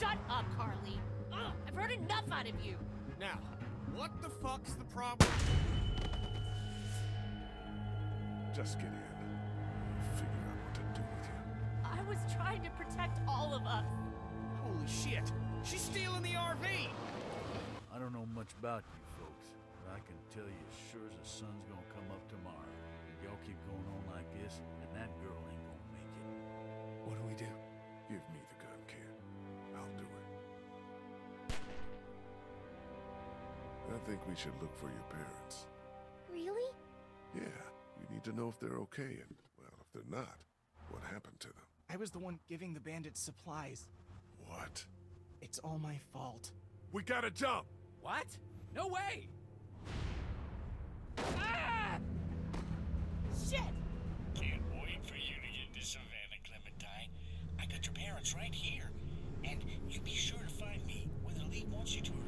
Shut up, Carly. Ugh, I've heard enough out of you. Now, what the fuck's the problem? Just get in. We'll figure out what to do with you. I was trying to protect all of us. Holy shit! She's stealing the RV! I don't know much about you folks, but I can tell you as sure as the sun's gonna come up tomorrow. If y'all keep going on like this, and that girl ain't gonna make it. What do we do? Give me the gun, kid. I'll do it. I think we should look for your parents. Really? Yeah, we need to know if they're okay and, well, if they're not, what happened to them. I was the one giving the bandits supplies. What? It's all my fault. We gotta jump! What? No way! Ah! Shit! Can't wait for you to get to Savannah, Clementine. I got your parents right here. And you be sure to find me, whether Lee wants you to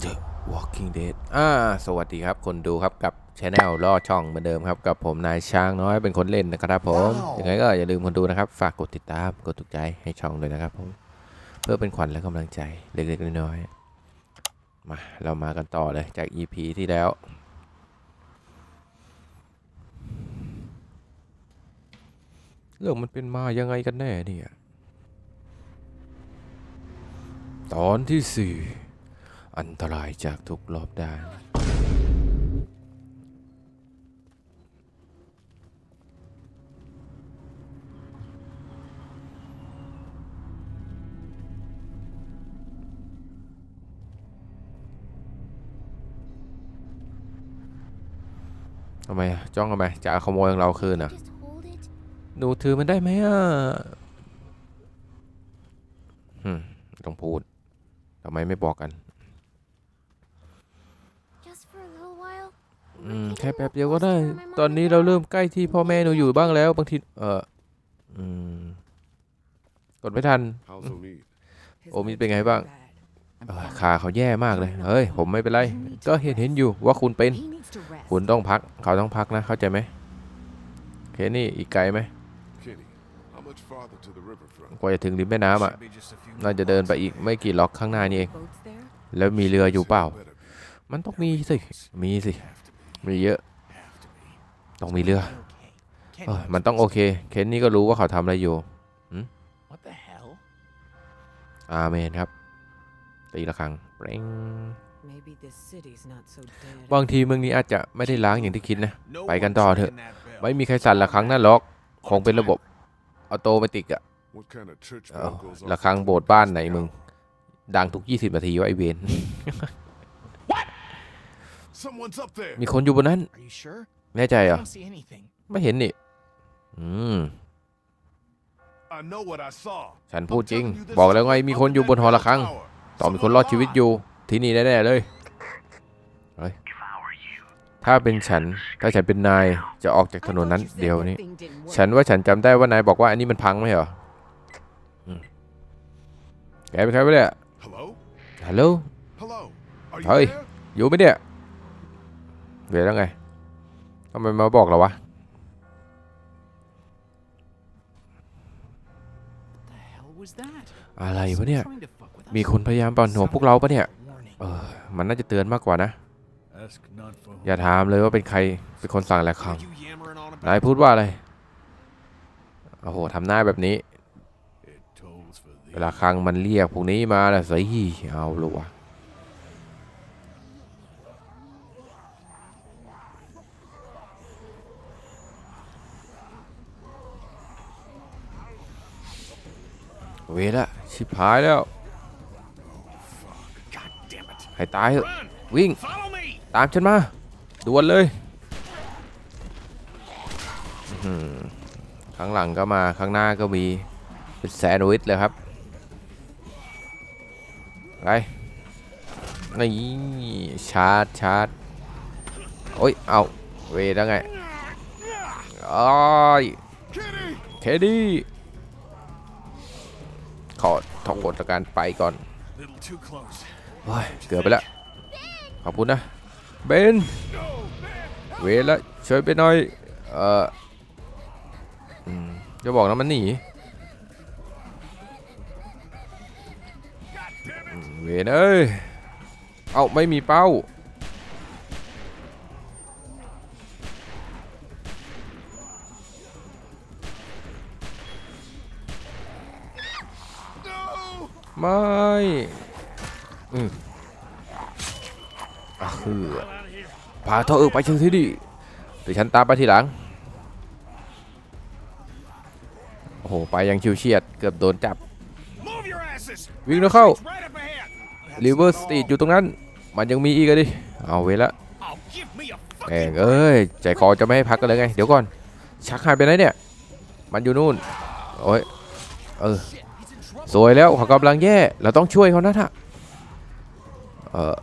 The Walking Dead อ่า สวัสดีครับ คนดูครับกับช anel ล่อช่องเหมือนเดิมครับ กับผมนายช้างน้อยเป็นคนเล่นนะครับผมยังไงก็อย่าลืมคนดูนะครับ ฝากกดติดตาม กดถูกใจให้ช่องด้วยนะครับผม เพื่อเป็นขวัญและกำลังใจเล็กๆน้อยๆมา เรามากันต่อเลยจาก EP ที่แล้ว เรื่องมันเป็นมายังไงกันแน่เนี่ย ตอนที่สี่ อันตรายจากทุกรอบด้าน ทำไมอะจ้องทำไมจะเอาขโมยของเราคืนเหรอะ Just hold it. หนูถือมันได้ไหมอะอืมไม่ต้องพูดทำไมไม่บอกกัน อืมแค่แป๊บเดียวก็ได้ ตอนนี้เราเริ่มใกล้ที่พ่อแม่หนูอยู่บ้างแล้ว บางที เอออืมกดไม่ทัน How's Omid? โอมิเป็นไงบ้าง เออขาเขาแย่มากเลย เฮ้ย ผมไม่เป็นไร ก็เห็นเห็นอยู่ว่าคุณเป็น He needs to rest. คุณต้องพัก เขาต้องพักนะ เข้าใจไหมโอเคนี่อีกไกลไหม Kenny, how much farther to the riverfront? กว่าจะถึงริมแม่น้ำอะ Should be just a few น่าจะเดินไปอีกไม่กี่ล็อกข้างหน้านี่เอง Boats there? แล้วมีเรืออยู่เปล่า Better be. มันต้องมีสิ มีสิ Have to be. มีเยอะ Have to be. ต้องมีเรือ Okay. เออ Kenny, มันต้องโอเค เคนนี่ก็รู้ว่าเขาทำอะไรอยู่ What the hell? อาเมนครับ ตีละครั้งเปร่ง Maybe this city's not so dead. บางทีเมืองนี้อาจจะไม่ได้ล้างอย่างที่คิดนะ No ไปกัน one's ต่อเถอะ ringing that bell. ไม่มีใครสั่นละครั้งนั่นหรอก คงเป็นระบบออโตเมติกอะ What kind of church เอ้า bell goes off ละครั้ง at โบสถ์บ้านไหน midnight มึง hour? ดังทุก 20 นาทีวะไอเวน Someone's up there! มีคนอยู่บนนั้น Are you sure? แน่ใจ I เหรอ don't see anything. ไม่เห็นนี่ อืม I know what I saw. ฉันพูดจริง I'm telling you, there's บอกแล้วไง someone มีคนอยู่บนหอระฆัง up in that bell tower. ต้องมีคนรอดชีวิตอยู่ ที่นี่แน่ๆเลยเฮ้ยถ้าเป็นฉัน ถ้าฉันเป็นนาย จะออกจากถนนนั้นเดี๋ยวนี้ ฉันว่าฉันจำได้ว่านายบอกว่าอันนี้มันพังไหมเหรออืมแกเป็นใครวะเนี่ย Hello? ฮัลโหล Hello? Are you Hey. there? อยู่ไหมเนี่ย เดี๋ยวแล้วไงทำไมมาบอกเราวะอะไรวะเนี่ย มีคนพยายามปั่นหัวพวกเราปะเนี่ย เออ มันน่าจะเตือนมากกว่านะ อย่าถามเลยว่าเป็นใครเป็นคนสั่งและครั้งนายพูดว่าอะไร โอ้โหทำหน้าแบบนี้ เวลาครั้งมันเรียกพวกนี้มาแล้วสิเอาละวะ เวละชิบหายแล้วให้ตายเถอะวิ่ง ตามฉันมาด่วนเลยข้างหลังก็มาข้างหน้าก็มีเป็นแซนด์วิชเลยครับไปนี่ชาร์จชาร์จโอ้ยเอาเวแล้วไงโอ้ยเคดี้ ขอทองกฎการไปก่อน Little too close. โอ้ยเกือบไปแล้วขอบคุณนะเบนเวแล้วช่วยไปหน่อยเอออืมจะบอกนะมันหนีอืมเวนเอ้ยเอ้าไม่มีเป้า ไม่อืมอะคือพาเธอเออไปเชิงที่ดีเดี๋ยวฉันตามไปทีหลัง โอ้โห ไปยังชิวเฉียด เกือบโดนจับ Move your asses! วิ่งแล้วเข้า It's right up ahead! ริเวอร์สตรีทอยู่ตรงนั้น มันยังมีอีกอะดิ เอาเวละ Oh, give me a แม่ง fucking เอ้ย ใจคอจะไม่ให้พักกันเลยไง เดี๋ยวก่อน ชักหายไปไหนเนี่ย มันอยู่นู่น โอ้ย เออ สวยแล้วเขากำลังแย่ เราต้องช่วยเขานะท่ะเออ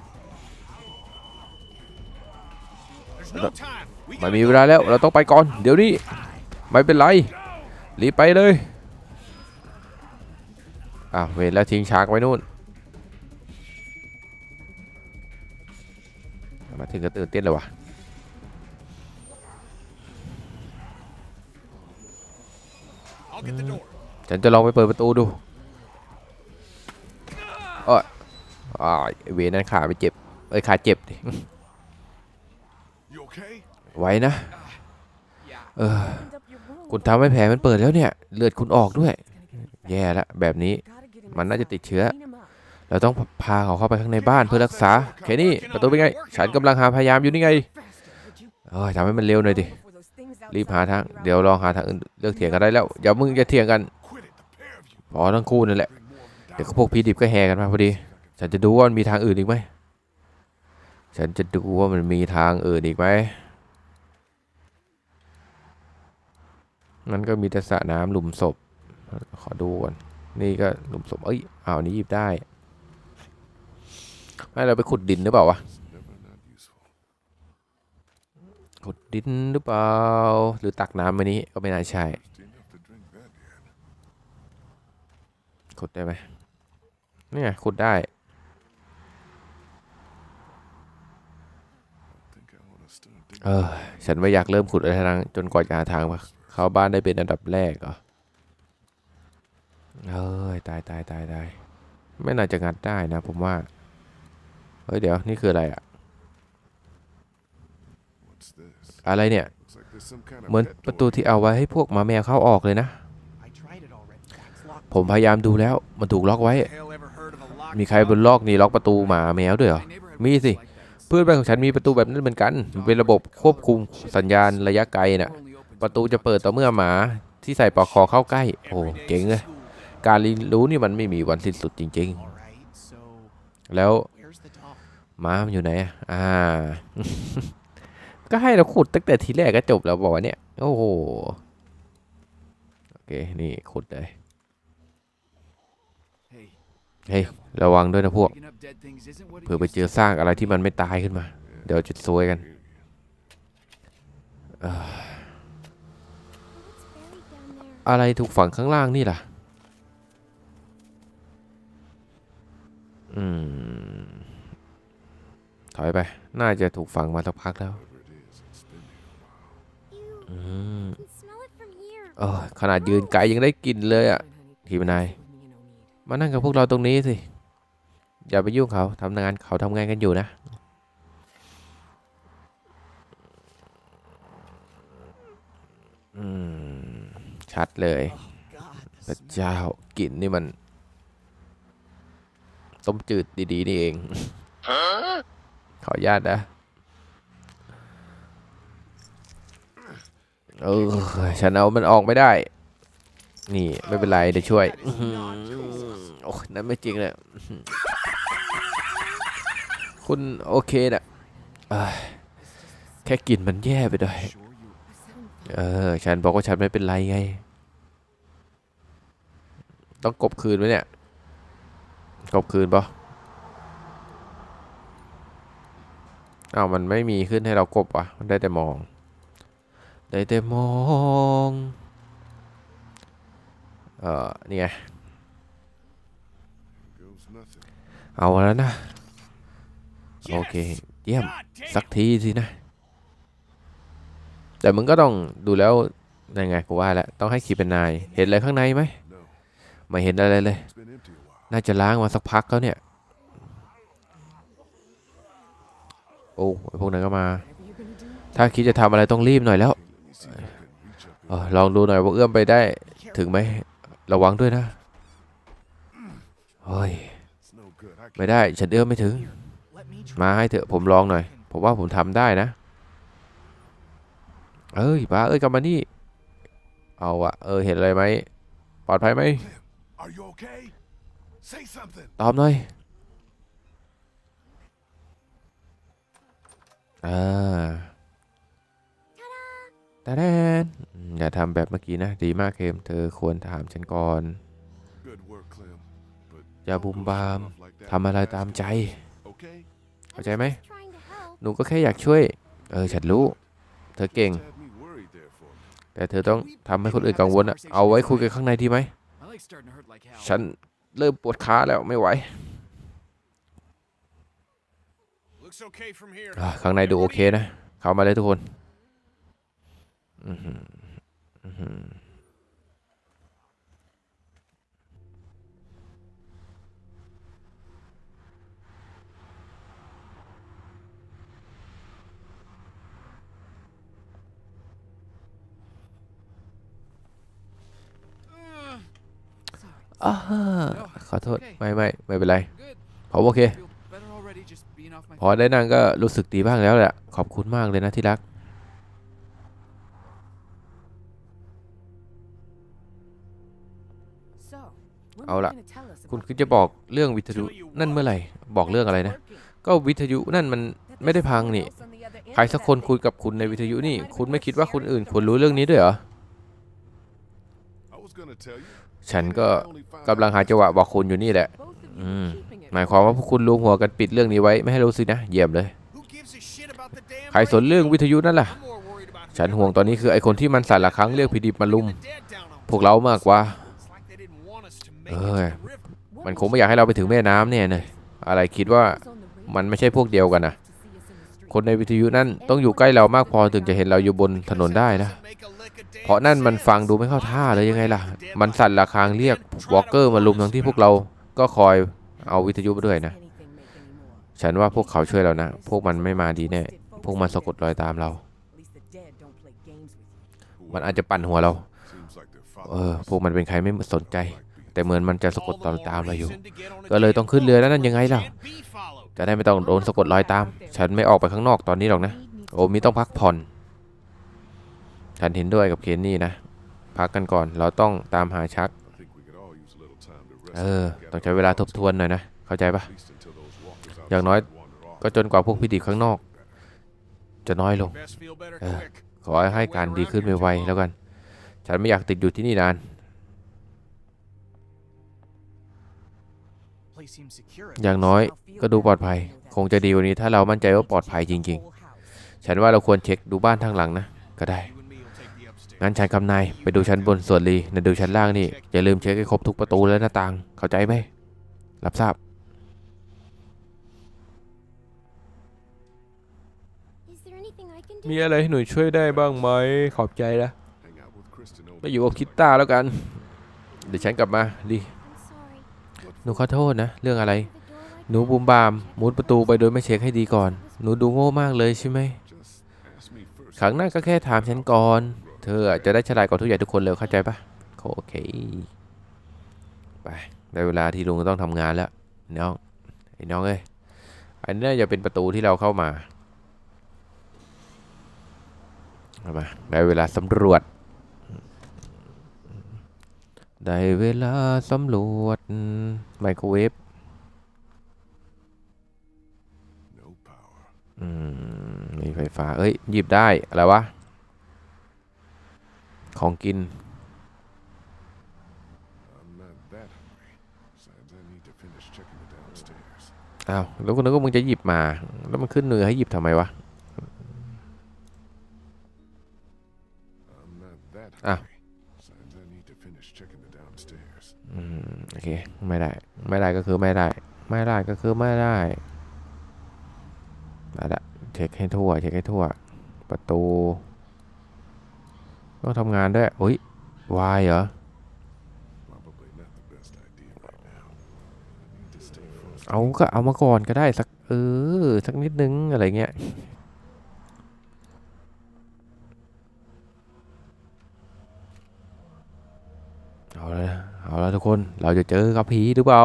There's no time. We มัน gotta มีเวลาแล้วเราต้องไปก่อน เดี๋ยวนี้ ไม่เป็นไร รีบไปเลยอะเวรแล้วทิ้งชาร์กไว้นู่น มาถึงก็ตื่นเต้นเลยวะ I'll get the door. ฉันจะลองไปเปิดประตูดู เอ้ยอ่ายเวรนั้นขาไปเจ็บ เอ้ยขาเจ็บดิ You okay? ไว้นะ เออ Opened up your wound. คุณทำให้แผลมันเปิดแล้วเนี่ย เลือดคุณออกด้วย แย่ละแบบนี้ Gotta get him มันน่าจะติดเชื้อ clean him up. เราต้องพาเขาเข้าไปข้างในบ้านเพื่อรักษา แค่นี้ประตูเป็นไง ฉันกำลังหาพยายามอยู่นี่ไง Faster, would you? เอ้ยทำให้มันเร็วหน่อยดิ Before those things รีบ outside หาทาง figure out เดี๋ยวลองหาทางอื่นเลือกเถียงกันได้แล้ว อย่ามึงจะเถียงกัน Quit it, the pair of you. พอทั้งคู่นั่นแหละ ดี๋ยวพวกพีดิบก็แห่กันมาพอดี ฉันจะดูว่ามันมีทางอื่นอีกไหม ฉันจะดูว่ามันมีทางอื่นอีกไหมมันก็มีแต่สระน้ำหลุมศพ ขอดูก่อน นี่ก็หลุมศพ เอ้ยอ้าวนี้หยิบได้ ไม่เราไปขุดดินหรือเปล่าวะ ขุดดินหรือเปล่า หรือตักน้ำมานี้ก็ไม่น่าใช่ขุดได้ไหม เนี่ยขุดได้ เออ ฉันไม่อยากเริ่มขุดอะไรทั้งจนกว่าจะหาทางมาเข้าบ้านได้เป็นอันดับแรกเหรอเอ้ยตายตายตายตายไม่น่าจะงัดได้นะผมว่า เฮ้ย เดี๋ยว นี่คืออะไรอะอะไรเนี่ย เหมือนประตูที่เอาไว้ให้พวกหมาแมวเข้าออกเลยนะ ผมพยายามดูแล้ว มันถูกล็อกไว้ มีใครบนลอกนี่ล็อกประตูหมาแมวด้วยเหรอ มีสิ เพื่อนบ้านของฉันมีประตูแบบนั้นเหมือนกันมันเป็นระบบควบคุมสัญญาณระยะไกลน่ะ ประตูจะเปิดต่อเมื่อหมาที่ใส่ปลอกคอเข้าใกล้ โอ้ Every เจ๋ง day's เลย school. การเรียนรู้นี่มันไม่มีวันสิ้นสุดจริง All right, so ๆแล้ว where's the dog? หมามันอยู่ไหนอะอ่า ก็ให้เราขุดตั้งแต่ทีแรกก็จบแล้วบอกว่าเนี่ย โอ้โห โอเค นี่ขุดเลย Hey, เฮ้ย ระวังด้วยนะพวก picking up dead things isn't what it เผื่อไป used เจอซากอะไรที่มันไม่ตายขึ้นมา เดี๋ยวจะซวยกัน What's buried down there? อะไรถูกฝังข้างล่างนี่ล่ะ อืม ถอยไป น่าจะถูกฝังมาสักพักแล้ว Whatever it is, it's been here a while. Ew, อืม I can smell it from here. เออขนาดยืนไกลยังได้กลินเลยอะทีมนาย มานั่งกับพวกเราตรงนี้สิ อย่าไปยุ่งเขาทำงานเขาทำงานกันอยู่นะ อืม ชัดเลย God, พ the ระ smell. เจ้ากลิ่นนี่มัน ต้มจืดดีๆนี่เอง ขออนุญาตนะ เออฉันเอามันออกไม่ได้ นี่ ไม่เป็นไร เดี๋ยวช่วยอื้อหือโอ้ยนั่นไม่จริงเลยอื้อหือ คุณโอเคนะแค่กลิ่นมันแย่ไปหน่อยเออฉันบอกว่าฉันไม่เป็นไรไง ต้องกบคืนไหมเนี่ย กบคืนปะอ้าวมันไม่มีขึ้นให้เรากบวะมันได้แต่มอง ได้แต่มอง เออนี่ไง เอาแล้วนะ โอเค เยี่ยม God damn! สักทีสินะ แต่มึงก็ต้องดูแล้วยังไงกูว่าแล้วต้องให้ขีเป็นนาย เห็นอะไรข้างในไหม No. ไม่เห็นอะไรเลย It's been empty a while. น่าจะล้างมาสักพักแล้วเนี่ยโอ้ไอ้พวกนั้นก็มา ถ้าคิดจะทำอะไรต้องรีบหน่อยแล้ว Okay, let me see if I can reach up เออลองดูหน่อยว่าเอื้อมไปได้ถึงไหมระวังด้วยนะเฮ้ย It's no good. I ไม่ can't. ได้ฉันเอื้อมไม่ถึง Let me try. มาให้เถอะผมลองหน่อย ผมว่าผมทำได้นะ เอ้ยป้าเอ้ยกลับมานี่ เอาอะเออเห็นอะไรไหมปลอดภัยไหม Are you okay? Say something. ตอบหน่อยอ่าตาแดนอืมอย่าทำแบบเมื่อกี้นะ ดีมากเคม เธอควรถามฉันก่อน Good work, Clem. But อย่า don't บุม go บาม stuff like that ทำอะไร fast ตามใจ enough, Okay? เข้าใจไหม just trying to help. หนูก็แค่อยากช่วย เออ ฉันรู้ เธอเก่ง Just had me worried there for a minute. แต่เธอต้องทำให้คนอื่นกังวลอะเอาไว้คุยกันข้างในดีไหม My leg's starting to hurt like hell. ฉันเริ่มปวดขาแล้วไม่ไหว Looks okay from here. อะข้างในดูโอเคนะ เข้ามาเลยทุกคน อื้อหืออื้ อหืออ่าขอโทษ ไม่ไม่ไม่เป็นไร Good. ผมโอเค Feel better already just being off my พอได้นั่งก็รู้สึกดีบ้างแล้วแหละ ขอบคุณมากเลยนะที่รัก So, when เอา are you ล่ะ gonna tell us คุณ about คิดจะบอกเรื่องวิทยุนั่นเมื่อไหร่ บอกเรื่องอะไรนะ ก็วิทยุนั่นมัน that ไม่ได้ there's พัง someone นี่ else on the other end ใคร of สัก that คน thing? คุยกับคุณในวิทยุนี่ คุณไม่คิดว่าคนอื่นควรรู้เรื่องนี้ด้วยเหรอ ฉันก็กำลังหาจังหวะบอกคุณอยู่นี่แหละ อืม หมายความว่าพวกคุณรวมหัวกันปิดเรื่องนี้ไว้ไม่ให้รู้สินะ เยี่ยมเลย ใครสนเรื่องวิทยุนั่นล่ะ ฉันห่วงตอนนี้คือไอคนที่มันสั่นละครั้งเรียกพีดิบมาลุม พวกเรามากกว่า It's like they didn't want us to make it to Ơi. the river. What มันคงไม่อยากให้เราไปถึงแม่น้ำเนี่ยเนะอะไรคิดว่ามันไม่ใช่พวกเดียวกันนะคนในวิทยุนั่นต้องอยู่ใกล้เรามากพอถึงจะเห็นเราอยู่บนถนนได้นะ เพราะนั่นมันฟังดูไม่เข้าท่าเลยยังไงล่ะ มันสั่นระฆังเรียกวอลเกอร์มาลุมทั้งที่พวกเราก็คอยเอาวิทยุมาด้วยนะ ฉันว่าพวกเขาช่วยเรานะ พวกมันไม่มาดีแน่ พวกมันสะกดรอยตามเรา มันอาจจะปั่นหัวเรา เออ พวกมันเป็นใครไม่สนใจ แต่เหมือนมันจะสะกดตามตามเราอยู่ ก็เลยต้องขึ้นเรือแล้วนั่นยังไงล่ะ จะได้ไม่ต้องโดนสะกดรอยตาม ฉันไม่ออกไปข้างนอกตอนนี้หรอกนะ โอมิต้องพักผ่อน ฉันเห็นด้วยกับเคนนี่นะ พักกันก่อนเราต้องตามหาชัก เออ ต้องใช้เวลาทบทวนหน่อยนะ เข้าใจปะอย่างน้อยก็จนกว่าพวกพิดิข้างนอก จะน้อยลง Best feel better Ờ. quick. ขอให้การดีขึ้นไวๆแล้วกัน ฉันไม่อยากติดอยู่ที่นี่นาน อย่างน้อยก็ดูปลอดภัย คงจะดีกว่านี้ถ้าเรามั่นใจว่าปลอดภัยจริง ๆ ฉันว่าเราควรเช็คดูบ้านทางหลังนะ ก็ได้ งั้นฉันกับนายไปดูชั้นบนส่วนลีนายดูชั้นล่างนี่ อย่าลืมเช็คให้ครบทุกประตูและหน้าต่าง เข้าใจไหม รับทราบ Is there anything I can do? มีอะไรให้หนูช่วยได้บ้างไหม ขอบใจนะ Hang out with Kristen over ไปอยู่กับคิตตาแล้วกัน เดี๋ยวฉันกลับมาลี I'm sorry. หนูขอโทษนะ เรื่องอะไร The door like หนูบูมบาม มุดประตูไปโดยไม่เช็คให้ดีก่อน หนูดูโง่มากเลยใช่ไหม Just ask me first. ครั้งหน้าก็แค่ถามฉันก่อนเธออะจะได้ฉลาดกว่าทุกอย่างทุกคนเลยเข้าใจปะโอเค ไปได้เวลาที่ลุงต้องทำงานแล้วน้องไอ้น้องเอ้ยอันนี้น่าจะเป็นประตูที่เราเข้ามาเอามาได้เวลาสำรวจ ได้เวลาสำรวจไมโครเวฟ No power. อืมมีไฟฟ้า เอ้ยหยิบได้ อะไรวะ ของกิน อ้าว แล้วก็นึกว่ามึงจะหยิบมา แล้วมันขึ้นเนื้อให้หยิบทำไมวะ อ้าวโอเค ไม่ได้ ไม่ได้ก็คือไม่ได้ ไม่ได้ก็คือไม่ได้มาละเช็คให้ทั่ว เช็คให้ทั่ว ประตู ต้องทำงานด้วยอุ้ยวายเหรอเอาก็เอามาก่อนก็ได้สักเออสักนิดนึงอะไรเงี้ยเอาละเอาล้วทุกคนเราจะเจอกับผีหรือเปล่า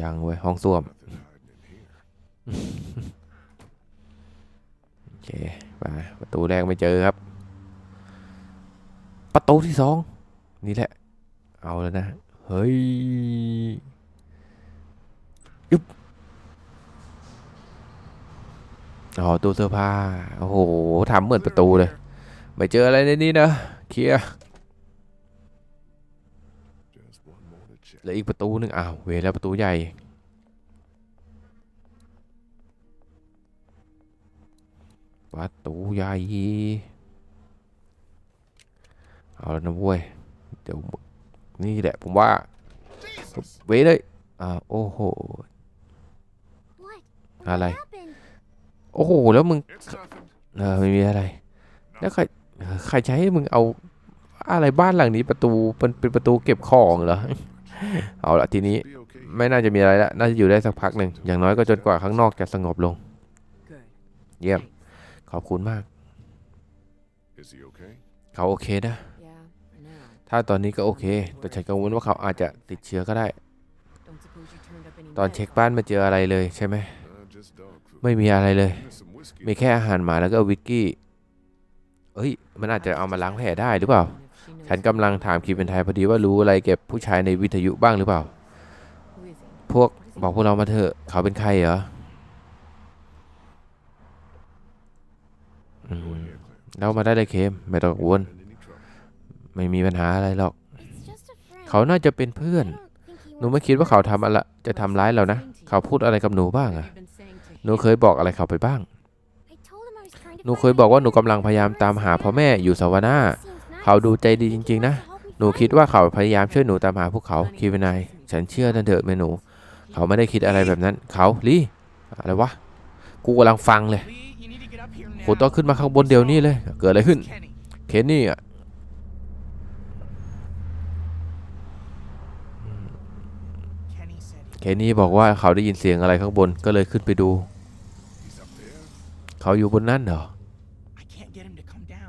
ยังเว้ยห้องส้วม Nothing hiding in here. โอเคไปประตู แรกไม่เจอครับ ประตูที่สองนี่แหละ เอาแล้วนะ เฮ้ยยุบอ๋อตู้เสื้อผ้า โอ้โหทำเหมือนประตูเลย ไม่เจออะไรในนี้นะเคลียร์เลืออีกประตูหนึ่งอ้าวเวแล้วประตูใหญ่ ประตูใหญ่เอาแล้วนะเว้ยเดี๋ยวนี่แหละผมว่า Jesus! เวรเลยอ่าโอ้โห What? อะไร What happened? โอ้โห แล้วมึง It's nothing. เออไม่มีอะไร แล้วใครเออใครจะให้มึงเอาอะไรบ้านหลังนี้ประตูเป็นเป็นประตูเก็บของเหรอ เอาละทีนี้ Be okay. ไม่น่าจะมีอะไรละ น่าจะอยู่ได้สักพักหนึ่ง อย่างน้อยก็จนกว่าข้างนอกจะสงบลง Good. เยี่ยม Thanks. ขอบคุณมาก Is he okay? เขาโอเคนะ Yeah, for now. ถ้าตอนนี้ก็โอเค แต่ฉันกังวลว่าเขาอาจจะติดเชื้อก็ได้ Don't suppose you turned up any ตอน meds เช็คบ้านไม่เจออะไรเลยใช่ไหม Uh, just dog food. ไม่มีอะไรเลย And some whiskey. มีแค่อาหารหมาแล้วก็วิสกี้ เอ้ย มันอาจจะเอามาล้างแผลได้หรือเปล่า And if she knows ฉันกำลังถามคีเป็นไทยพอดีว่ารู้อะไรเก็บผู้ชายในวิทยุบ้างหรือเปล่า who is he? พวกบอกพวกเรามาเถอะ เขาเป็นใครเหรออื Go ม ahead, Clem. เรามาได้เลยเคมไม่ต้องกังวลไม่มีปัญหาอะไรหรอก เขาน่าจะเป็นเพื่อน หนูไม่คิดว่าเขาทำอะไรจะทำร้ายเรานะ เขาพูดอะไรกับหนูบ้างอะหนูเคยบอกอะไรเขาไปบ้าง หนูเคยบอกว่าหนูกำลังพยายามตามหาพ่อแม่อยู่สวรรค์ Seems nice. เขาดูใจดีจริง ๆ นะ หนูคิดว่าเขาพยายามช่วยหนูตามหาพวกเขาคีเป็นนายฉันเชื่อนั่นเถอะแม่หนู เขาไม่ได้คิดอะไรแบบนั้น เขาลี่อะไรวะ กูกำลังฟังเลย คุณต้องขึ้นมาข้างบนเดี๋ยวนี้เลย เกิดอะไรขึ้น เคนนี่อะเคนนี่บอกว่าเขาได้ยินเสียงอะไรข้างบนก็เลยขึ้นไปดู เขาอยู่บนนั่นเหรอ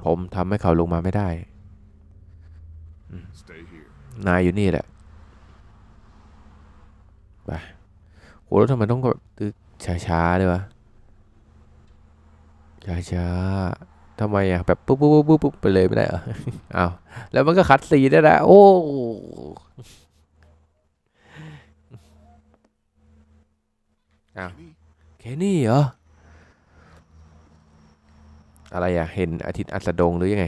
ผมทำให้เขาลงมาไม่ได้ นายอยู่นี่แหละ ไปโหแล้วทำไมต้องแบบช้าๆเลยวะ ช้าๆทำไมอะแบบปุ๊บปุ๊บปุ๊บปุ๊บปุ๊บไปเลยไม่ได้เหรออ้าวแล้วมันก็คัดซีนได้นะโอ้อ้าว Kenny? แค่นี้เหรออะไรอะเห็นอาทิตย์อัสดงหรือยังไง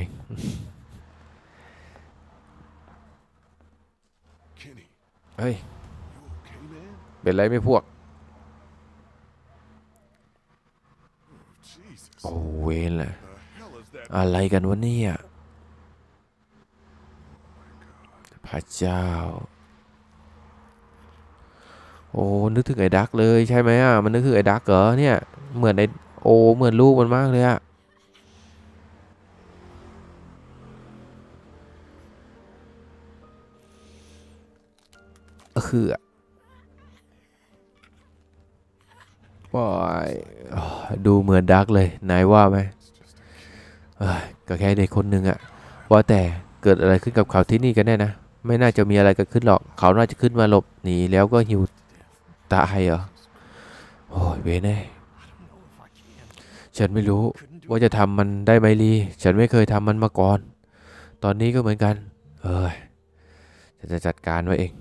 Kenny. เฮ้ย You okay, man? เป็นไรไหม่พวก โอ้เวนแหละอะไรกันวะเนี่ยพระเจ้า โอ้นึกถึงไอ้ดักเลยใช่ไหมอะมันนึกถึงไอ้ดักเหรอเนี่ยเหมือนไอ้โอเหมือนลูกมันมากเลยอะคืออะ ว้ายดูเหมือนดักเลยนายว่าไหมก็แค่เด็กคนหนึ่งอะว่าแต่เกิดอะไรขึ้นกับเขาที่นี่กันแน่นะ ไม่น่าจะมีอะไรเกิดขึ้นหรอกเขาน่าจะขึ้นมาหลบหนีแล้วก็หิวตายเหรอโอ้ยเวเน่ I don't know if I can. ฉันไม่รู้ว่าจะทำมันได้ไหมลี ฉันไม่เคยทำมันมาก่อน ตอนนี้ก็เหมือนกัน เอ้ยฉันจะจัดการไว้เอง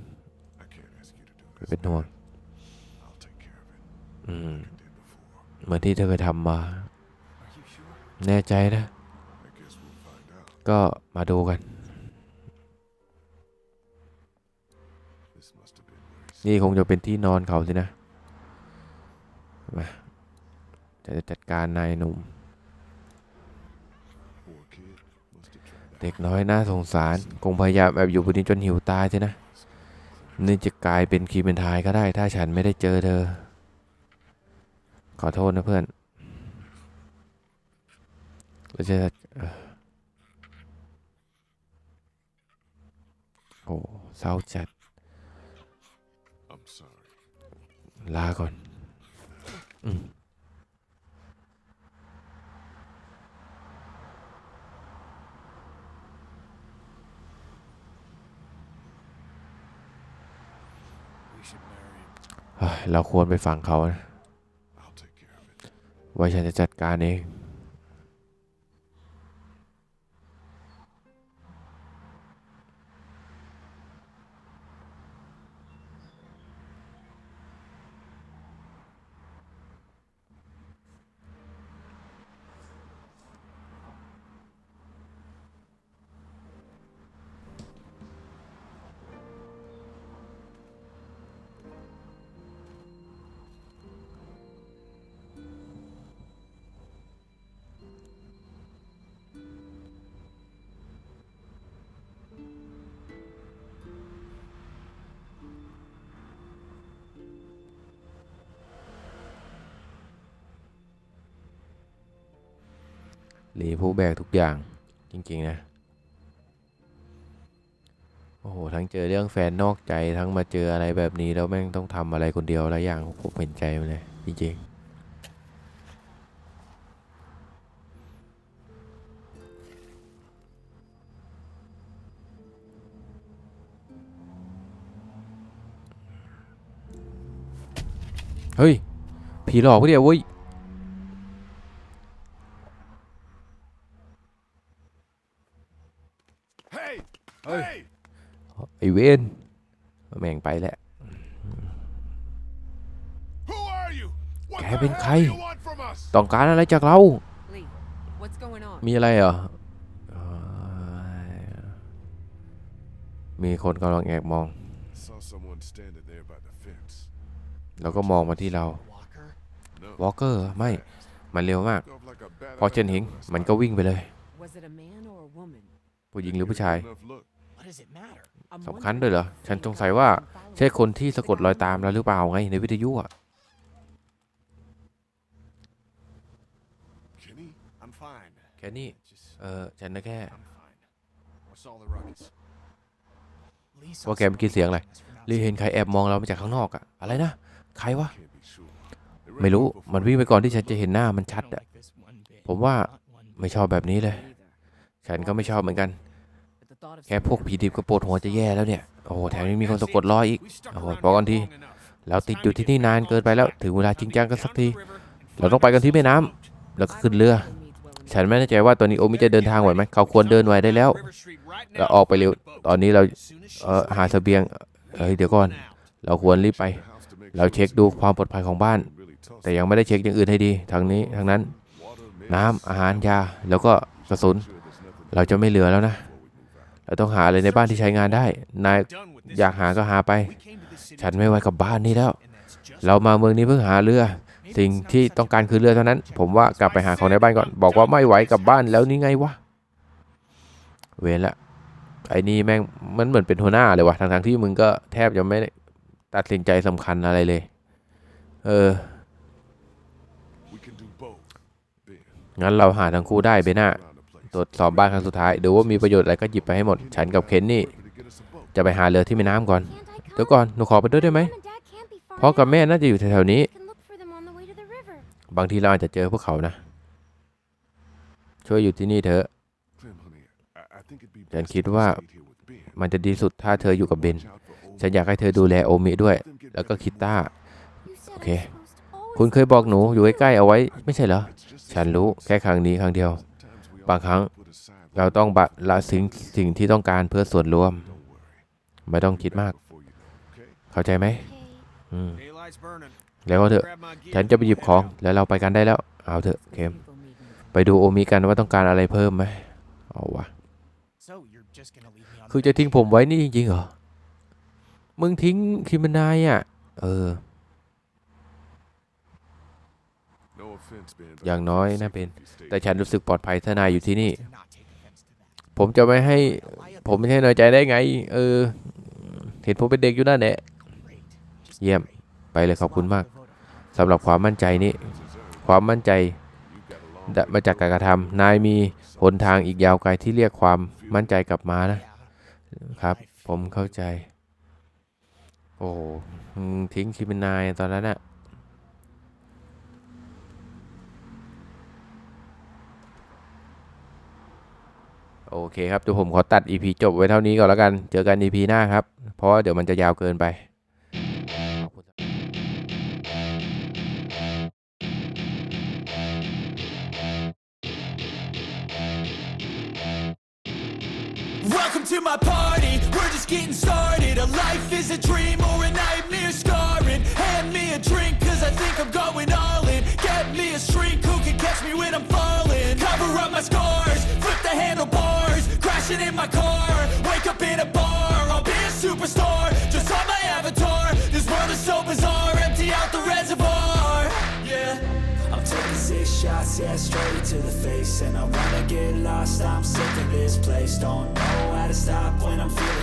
ไม่เป็นห่วง เหมือนที่เธอเคยทำมา แน่ใจนะ ก็มาดูกัน นี่คงจะเป็นที่นอนเขาสินะ มาจะจัดการนายหนุ่ม เด็กน้อยน่าสงสาร คงพยายามแอบอยู่บนนี้จนหิวตายใช่นะนี่จะกลายเป็นคีเป็นทายก็ได้ ถ้าฉันไม่ได้เจอเธอ ขอโทษนะเพื่อนเราจะเอ่อโอ้เศร้าจัด I'm sorry. ลาก่อนอืม We should marry. เฮ้ยเราควรไปฟังเขานะ ไว้ฉันจะจัดการเอง หลีผู้แบกทุกอย่างจริง ๆ นะ โอ้โห ทั้งเจอเรื่องแฟนนอกใจทั้งมาเจออะไรแบบนี้แล้วแม่งต้องทำอะไรคนเดียวหลายอย่างผมเห็นใจมันเลย จริง ๆเฮ้ย ผีหลอกปะเนี่ยเว้ย Hey! Hey! Hey! ไอ เวนแม่งไปแล้วแกเป็นใคร ต้องการอะไรจากเรา มีอะไรเหรอ มีคนกำลังแอบมอง แล้วก็มองมาที่เรา วอลเกอร์ ไม่ มันเร็วมาก พอเจนเห็นมันก็วิ่งไปเลย ผู้หญิงหรือผู้ชาย Enough look. What does it matter? I'm สำคัญ wondering ด้วยเหรอ if ฉัน Fane สงสัยว่า got some ใช่ followers คนที่ to สะ the กดรอย guy. ตามเราหรือเปล่าไงในวิทยุอะ Kenny? I'm fine. แค่นี้ Just, เออฉันนะแค่ I'm fine. What's all the ruckus? Lee saw ว่าแกเมื่อกี้เสียงอะไร someone รีเห็นใครแอบมองเรามาจากข้างนอกอะอะไรนะ ใครวะ Can't be sure. They ไม่ ran รู้ off before มันวิ่งไปก่อนที่ฉันจะเห็นหน้ามันชัด don't อะ like this one bit. ผมว่า Not one bit. ไม่ชอบแบบนี้เลย Either. ฉันก็ไม่ชอบเหมือนกัน แค่พวก someone ผีดิบก็ปวดหัวจะแย่แล้วเนี่ย โอ้โห แถมยังมีคนสะกดรอยอีก We've stuck โอ้โห around พอกัน here ที long enough. เราติดอยู่ที่นี่นานเกินไปแล้ว ถึงเวลาจริงจังกันสักที เราต้องไปกันที่แม่น้ำแล้วก็ขึ้นเรือ needs well enough. ฉันไม่แน่ใจว่าตอนนี้โอมิจะเดินทางไหวไหม เขาควรเดินไหวได้แล้ว เราออกไปเร็ว ตอนนี้เราเออหาเสบียงเอ้ย เดี๋ยวก่อน เราควรรีบไป the house to make เรา sure เช็ค it's ดู safe. ความปลอดภัยของบ้าน Really tough แต่ยังไม่ได้เช็คอย่างอื่นให้ดี ทางนี้ทางนั้น water, น้ำ meds. อาหารยา แล้วก็กระสุน Sure there's nothing เราจะไม่เหลือแล้วนะ ต้องหาอะไรในบ้านที่ใช้งานได้ นายอยากหาก็หาไป ฉันไม่ไหวกับบ้านนี้แล้ว เรามาเมืองนี้เพื่อหาเรือ สิ่งที่ต้องการคือเรือเท่านั้น ผมว่ากลับไปหาของในบ้านก่อน บอกว่าไม่ไหวกับบ้านแล้วนี่ไงวะ เวรละ ไอ้นี่แม่งมันเหมือนเป็นหัวหน้าเลยวะทางทางๆที่มึงก็แทบจะไม่ตัดสินใจสำคัญอะไรเลย เออ งั้นเราหาทั้งคู่ได้เบน่า ตรวจสอบบ้านครั้งสุดท้ายดูว่ามีประโยชน์อะไรก็หยิบไปให้หมด ฉันกับเคนนี่ จะไปหาเรือที่แม่น้ำก่อน เดี๋ยวก่อน หนูขอไปด้วยได้ไหมพ่อกับแม่น่าจะอยู่แถวๆนี้ บางทีเราอาจจะเจอพวกเขานะ ช่วยอยู่ที่นี่เถอะ ฉันคิดว่ามันจะดีสุดถ้าเธออยู่กับเบน ฉันอยากให้เธอดูแลโอมิด้วย แล้วก็คิ to ต้า You said Okay. I'm supposed to always คุณเคยบอกหนูอยู่ใกล้ๆเอาไว้ ไม่ใช่เหรอ ฉันรู้แค่ครั้งนี้ครั้งเดียว บางครั้ง all put aside เรา what ต้องบะละสิ่งสิ่งที่ต้องการเพื่อส่วนรวม we don't worry. ไม่ต้องคิดมาก Before you know, okay? เข้าใจไหม Okay. อืม Daylight's burning. แล้วก็เถอะ Grab my gear ฉันจะไปหยิบ and ของ head out. แล้วเราไปกันได้แล้ว เอาเถอะ Some เคม people need me. ไปดูโอมิกันว่าต้องการอะไรเพิ่มไหมเอาวะ I just gonna leave me on คือจะทิ้งผมไว้นี่จริงๆเหรอ มึงทิ้งคิมนายอะ เออ อย่างน้อยนะเป็น แต่ฉันรู้สึกปลอดภัยถ้านายอยู่ที่นี่ ผมจะไม่ให้ ผมไม่ให้น้อยใจได้ไง เออ เห็นผมเป็นเด็กอยู่นั่นแหละเยี่ยม ไปเลยขอบคุณมากสำหรับความมั่นใจนี้ ความมั่นใจมาจากการกระทำนายมีหนทางอีกยาวไกลที่เรียกความมั่นใจกลับมานะครับ ผมเข้าใจ โอ้ทิ้งคิมนายตอนนั้นอะ โอเคครับเดี๋ยวผมขอตัด EP จบไว้เท่านี้ก่อนแล้วกัน เจอกัน EP หน้าครับ เพราะเดี๋ยวมันจะยาวเกินไป lost, I'm sick of this place. Don't know how to stop when I'm feeling